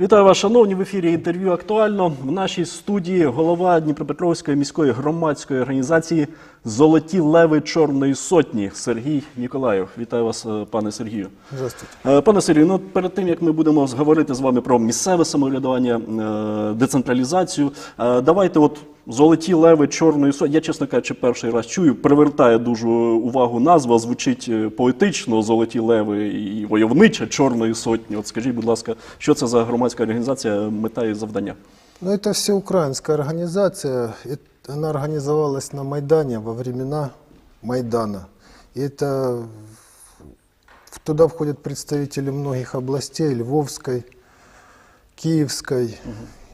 Вітаю вас, шановні в ефірі інтерв'ю актуально. В нашій студії голова Дніпропетровської міської громадської організації Золоті леви Чорної сотні Сергій Ніколаєв. Вітаю вас, е, пане Сергію. Здравствуйте. Е, Пане Сергію, ну перед тим як ми будемо говорити з вами про місцеве самоврядування, е, децентралізацію, давайте от золоті леви чорної сотні. Я, чесно кажучи, перший раз чую, привертає дуже увагу назва, звучить поетично золоті леви і войовнича чорної сотні. От скажіть, будь ласка, що це за громадська організація, мета і завдання? Ну, это всеукраинская организация. Эт- Она организовалась на Майдане во времена Майдана. И это в- туда входят представители многих областей, Львовской, Киевской,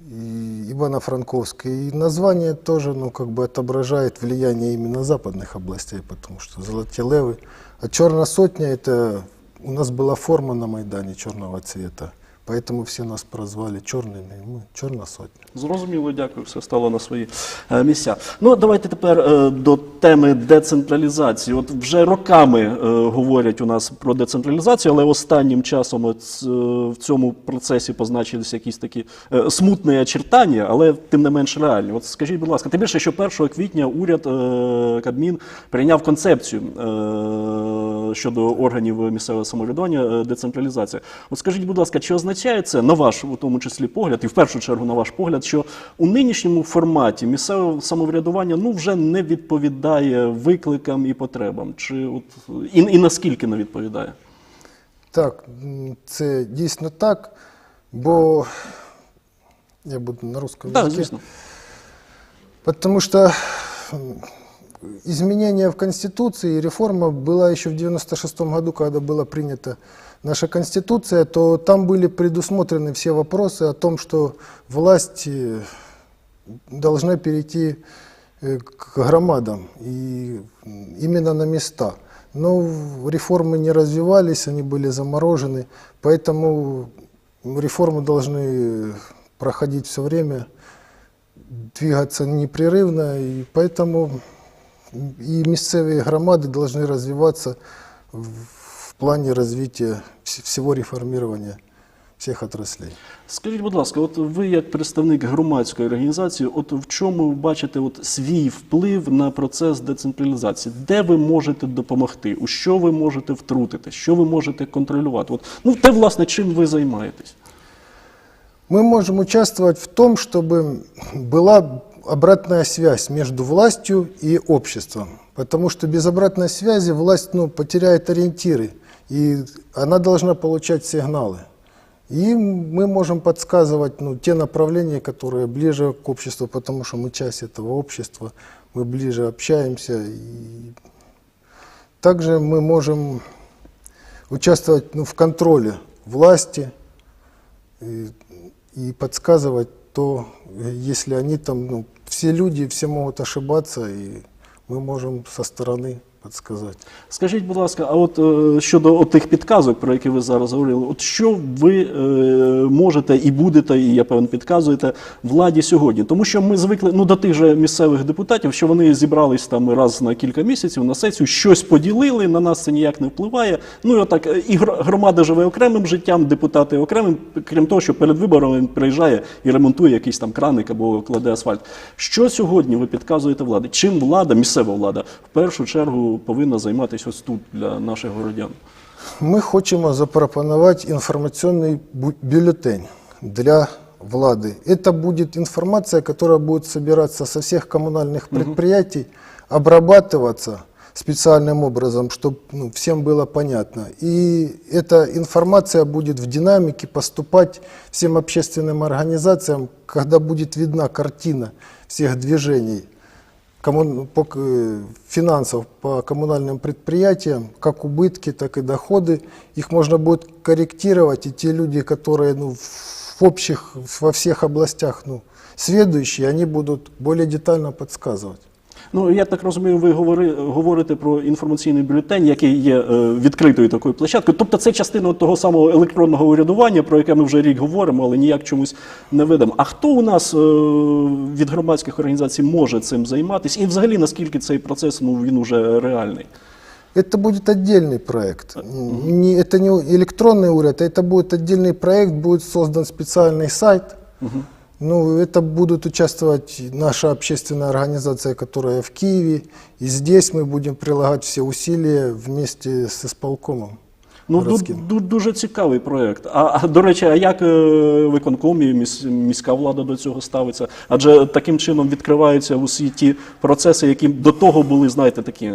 и Ивано-Франковской. И название тоже, ну, как бы отображает влияние именно западных областей, потому что Золотые Левы. А Черная Сотня – это у нас была форма на Майдане черного цвета. Поэтому все нас прозвали черными, и мы Черная Сотня. Зрозуміло, дякую, все стало на свої е, місця. Ну, давайте тепер е, до теми децентралізації. От вже роками е, говорять у нас про децентралізацію, але останнім часом от, е, в цьому процесі позначилися якісь такі е, смутні очертання, але тим не менш реальні. От скажіть, будь ласка, тим більше, що 1 квітня уряд е, Кабмін прийняв концепцію е, щодо органів місцевого самоврядування е, децентралізація. От скажіть, будь ласка, чи означає Це на ваш у тому числі погляд, і в першу чергу на ваш погляд, що у нинішньому форматі місцеве самоврядування ну вже не відповідає викликам і потребам? Чи от і, і наскільки не відповідає? Так, це дійсно так, бо я буду на русском Так, языке. звісно. Потому что изменение в Конституции и реформа была еще в 96 году, когда была принята наша Конституция, то там были предусмотрены все вопросы о том, что власть должна перейти э, к громадам и именно на места. Но реформы не развивались, они были заморожены, поэтому реформы должны проходить все время, двигаться непрерывно, и поэтому и місцеві громади должны развиваться в, в плане развития вс- всего реформирования всех отраслей. Скажіть, будь ласка, от ви як представник громадської організації, от в чому ви бачите от свій вплив на процес децентралізації? Де ви можете допомогти? У що ви можете втрутити? Що ви можете контролювати? От ну те, власне, чим ви займаєтесь? Мы можем участвовать в том, чтобы была Обратная связь между властью и обществом. Потому что без обратной связи власть ну, потеряет ориентиры, и она должна получать сигналы. И мы можем подсказывать ну, те направления, которые ближе к обществу, потому что мы часть этого общества, мы ближе общаемся. И также мы можем участвовать ну, в контроле власти, и, и подсказывать то, если они там, ну, все люди, все могут ошибаться, и мы можем со стороны подсказать. Скажіть, будь ласка, а от е, щодо от тих підказок, про які ви зараз говорили, от що ви е, можете і будете, і я певно підказуєте владі сьогодні? Тому що ми звикли ну до тих же місцевих депутатів, що вони зібрались там раз на кілька місяців на сесію, щось поділили, на нас це ніяк не впливає. Ну і отак е, і гр- громада живе окремим життям, депутати окремим, крім того, що перед виборами він приїжджає і ремонтує якийсь там краник або кладе асфальт. Що сьогодні ви підказуєте владі? Чим влада, місцева влада, в першу чергу повинна займатися ось тут для наших городян? Ми хочемо запропонувати інформаційний бюллетень для влады. Это будет информация, которая будет собираться со всех коммунальных предприятий, обрабатываться специальным образом, чтобы ну, всем было понятно. И эта информация будет в динамике поступать всем общественным организациям, когда будет видна картина всех движений по, э, финансов по коммунальным предприятиям, как убытки, так и доходы. Их можно будет корректировать, и те люди, которые ну, в общих, во всех областях ну, сведущие, они будут более детально подсказывать. Ну я так розумію, ви говори, говорите про інформаційний бюлетень, який є е, відкритою такою площадкою. Тобто це частина того самого електронного урядування, про яке ми вже рік говоримо, але ніяк чомусь не видимо. А хто у нас е, від громадських організацій може цим займатися? І взагалі наскільки цей процес ну він уже реальний? Это будет отдельный проект. Не, это не электронный уряд, а это будет отдельный проект, будет создан специальный сайт. Ну, это будут участвовать наша общественная организация, которая в Киеве. И здесь мы будем прилагать все усилия вместе с исполкомом. Ну, городским. ду- дуже цікавий проєкт. А, а до речі, а як е, виконком і міс- міська влада до цього ставиться? Адже таким чином відкриваються усі ті процеси, які до того були, знаєте, такі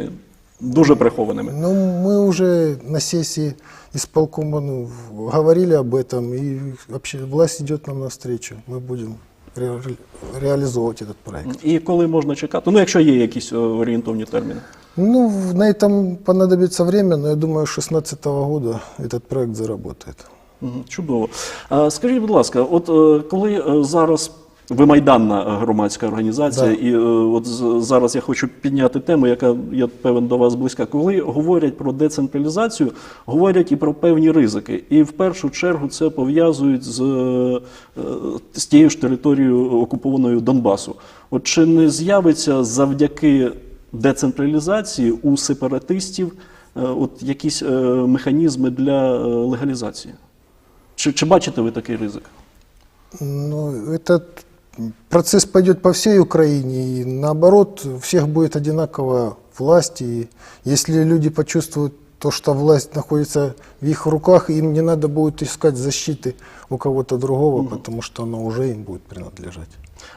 дуже прихованими. Ну, мы уже на сессии исполкома ну, в- говорили об этом, и вообще власть идет нам навстречу. Мы будем ре- реализовывать этот проект. І коли можна чекати? Ну, якщо є якісь е, орієнтовні терміни. Ну, в- на этом понадобится время, но я думаю, 2016 года этот проект заработает. Мгм, Чудово. А, скажіть, будь ласка, от е, коли е, зараз ви майданна громадська організація, Да. і е, от зараз я хочу підняти тему, яка я певен до вас близька. Коли говорять про децентралізацію, говорять і про певні ризики. І в першу чергу це пов'язують з, е, з тією ж територією окупованою Донбасу. От чи не з'явиться завдяки децентралізації у сепаратистів е, от якісь е, механізми для е, легалізації? Чи, чи бачите ви такий ризик? Ну, этот процесс пойдет по всей Украине, и наоборот, у всех будет одинаково власть, и если люди почувствуют то, что власть находится в их руках, им не надо будет искать защиты у кого-то другого, потому что она уже им будет принадлежать.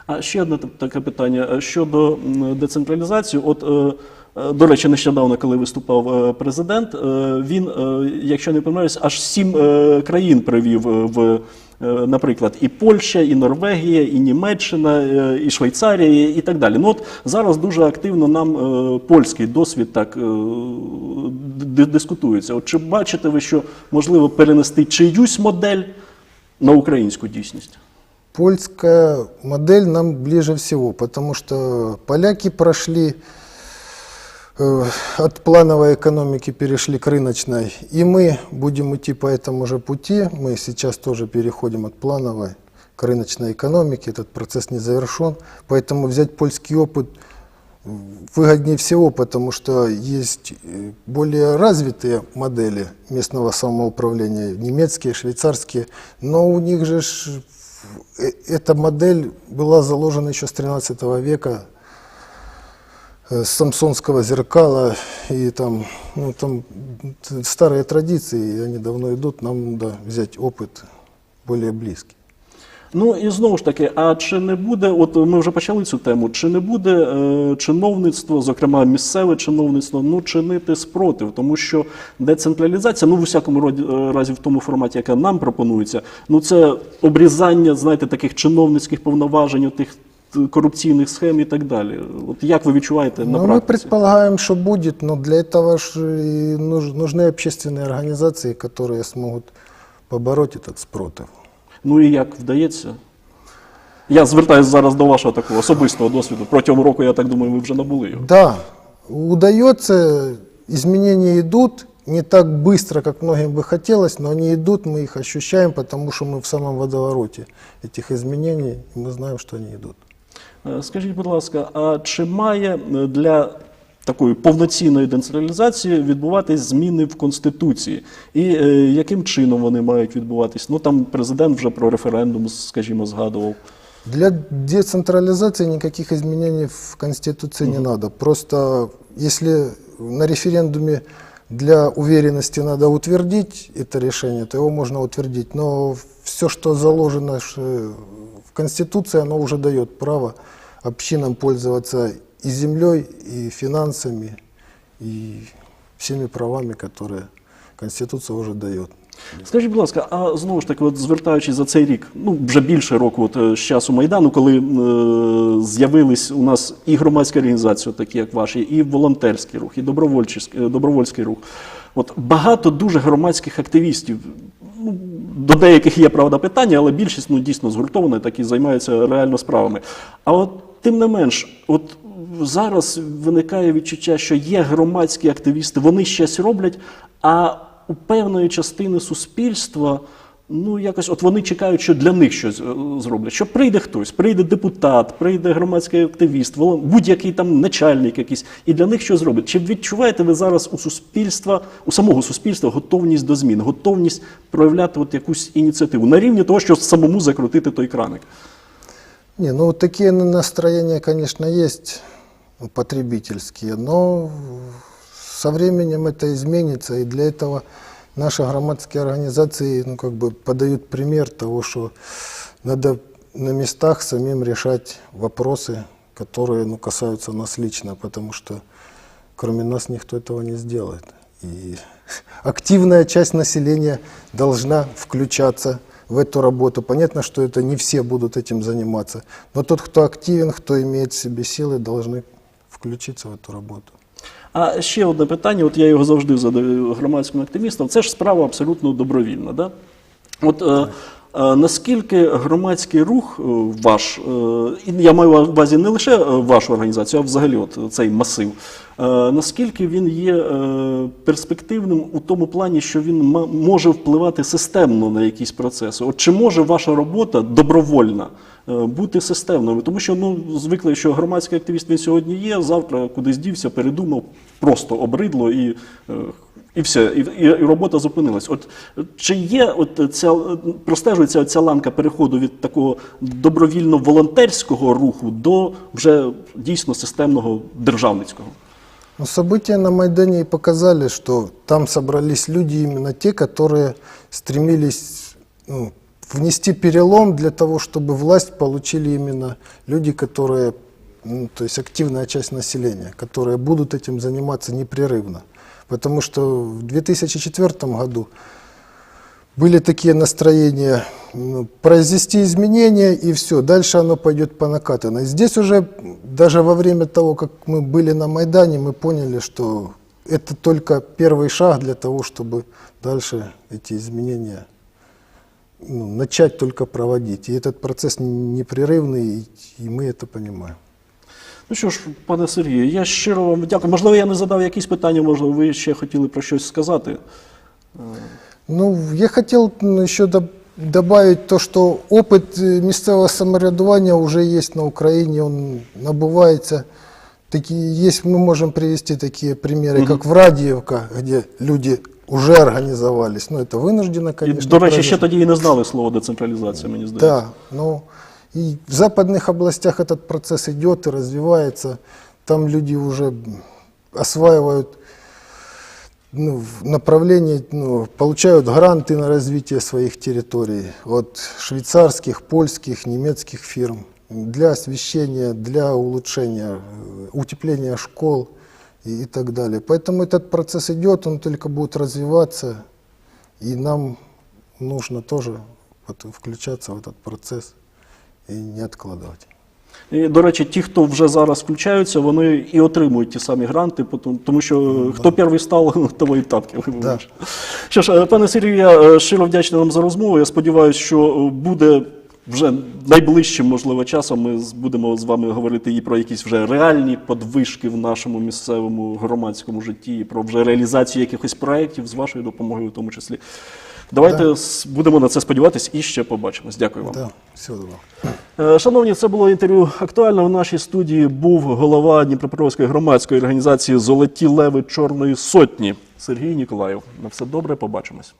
А ще одне такое таке питання Е, щодо децентралізації. От, е, до речі, нещодавно, коли виступав е, президент, е, він, е, якщо не помиляюсь, аж сім е, країн привів е, в. е, Наприклад, і Польща, і Норвегія, і Німеччина, е, і Швейцарія, і так далі. Ну от зараз дуже активно нам е, польський досвід так е, дискутується. От чи бачите ви, що можливо перенести чиюсь модель на українську дійсність? Польская модель нам ближе всего, потому что поляки прошли от плановой экономики перешли к рыночной, и мы будем идти по этому же пути. Мы сейчас тоже переходим от плановой к рыночной экономике. Этот процесс не завершен, поэтому взять польский опыт выгоднее всего, потому что есть э, более развитые модели местного самоуправления, немецкие, швейцарские, но у них же э, эта модель была заложена еще с 13 века, э, с самсонского зеркала, и там, ну, там старые традиции, они давно идут, нам надо взять опыт более близкий. Ну і знову ж таки, а чи не буде, от ми вже почали цю тему, чи не буде е, чиновництво, зокрема місцеве чиновництво, ну чинити спротив, тому що децентралізація, ну в усякому роді, е, разі в тому форматі, яка нам пропонується, ну це обрізання, знаєте, таких чиновницьких повноважень, тих корупційних схем і так далі. От як ви відчуваєте на Ну, мы практиці? предполагаем, что будет, но для этого ж и нуж- нужны общественные организации, которые смогут побороть этот спротив. Ну і як вдається? Я звертаюся зараз до вашого такого особистого досвіду. Протягом року, я так думаю, ви вже набули його. Да, удается, изменения идут, не так быстро, как многим бы хотелось, но они идут, мы их ощущаем, потому что мы в самом водовороте этих изменений, и мы знаем, что они идут. Е, Скажіть, будь ласка, а чи має е, для такої повноцінної децентралізації відбуватись зміни в Конституції? І е, яким чином вони мають відбуватись? Ну там президент вже про референдум, скажімо, згадував. Для децентрализации никаких изменений в Конституции не надо. Просто если на референдуме для уверенности надо утвердить это решение, то его можно утвердить. Но все, что заложено в Конституции, оно уже дает право общинам пользоваться и землей, и финансами, и всеми правами, которые Конституция уже дает. Скажіть, будь ласка, а знову ж таки, от звертаючись за цей рік, ну вже більше року, от е, з часу майдану, коли е, з'явились у нас і громадські організації, такі як ваші, і волонтерський рух, і добровольчий, е, добровольський рух. От багато дуже громадських активістів. Ну, до деяких є правда питання, але більшість ну дійсно згуртована, так і займаються реально справами. А от тим не менш, от зараз виникає відчуття, що є громадські активісти, вони щось роблять, а у певної частини суспільства ну якось от вони чекають, що для них щось е, зроблять. Що прийде хтось, прийде депутат, прийде громадський активіст, будь-який там начальник якийсь, і для них що зробить. Чи відчуваєте ви зараз у суспільства, у самого суспільства готовність до змін, готовність проявляти от якусь ініціативу на рівні того, що самому закрутити той краник? Не, ну вот такие на- настроения, конечно, есть ну, потребительские, но со временем это изменится, и для этого наши громадские организации ну, как бы подают пример того, что надо на местах самим решать вопросы, которые ну, касаются нас лично, потому что кроме нас никто этого не сделает. И активная часть населения должна включаться в эту работу. Понятно, что это не все будут этим заниматься, но тот, кто активен, кто имеет в себе силы, должны включиться в эту работу. А ще одне питання, от я його завжди задаю громадським активістам. Це ж справа абсолютно добровільна. Да? От е, е, наскільки громадський рух е, ваш, е, я маю на увазі не лише е, вашу організацію, а взагалі от цей масив, е, наскільки він є е, перспективним у тому плані, що він може впливати системно на якісь процеси? От чи може ваша робота добровольна? е, Бути системною, тому що ну звикли, що громадський активіст він сьогодні є, завтра кудись дівся, передумав, просто обридло і, е, і все, і, і, і робота зупинилась. От е, чи є от ця е, простежується ця ланка переходу від такого добровільно-волонтерського руху до вже дійсно системного державницького? Но события на Майдане и показали, что там собрались люди именно те, которые стремились ну, внести перелом для того, чтобы власть получили именно люди, которые, ну, то есть активная часть населения, которые будут этим заниматься непрерывно. Потому что в 2004 году были такие настроения произвести изменения и все, дальше оно пойдет по накатанной. Здесь уже даже во время того, как мы были на Майдане, мы поняли, что это только первый шаг для того, чтобы дальше эти изменения ну, начать только проводить. И этот процесс непрерывный, и мы это понимаем. Ну що ж, пане Сергію, я щиро вам дякую. Можливо, я не задав якісь питання, можливо, ви ще хотіли про щось сказати. Ну, я хотел м, еще доб- добавить то, что опыт э, местного самоврядування уже есть на Украине, он набывается. Такие есть, мы можем привести такие примеры, как в Радиевка, где люди уже организовались. Ну, это вынужденно, І, конечно. до речі, ще произошло. тоді і не знали слово децентралізація, мені здається. Да, ну и в западных областях этот процесс идет и развивается. Там люди уже осваивают ну, в направлении, ну, получают гранты на развитие своих территорий от швейцарских, польских, немецких фирм для освещения, для улучшения, э, утепления школ и, и так далее. Поэтому этот процесс идет, он только будет развиваться, и нам нужно тоже вот включаться в этот процесс и не откладывать. І, до речі, ті, хто вже зараз включаються, вони і отримують ті самі гранти, тому що хто перший став, того і тапки. Да. Що ж, е, пане Сергію, я е, щиро вдячний вам за розмову. Я сподіваюся, що е, буде вже найближчим, можливо, часом ми будемо з вами говорити і про якісь вже реальні подвижки в нашому місцевому громадському житті, і про вже реалізацію якихось проєктів з вашою допомогою, в тому числі. Давайте да. будемо на це сподіватись і ще побачимось. Дякую вам. Да, Всього доброго. Е, Шановні, це було інтерв'ю актуально. В нашій студії був голова Дніпропетровської громадської організації Золоті леви Чорної сотні Сергій Ніколаєв. На все добре, побачимось.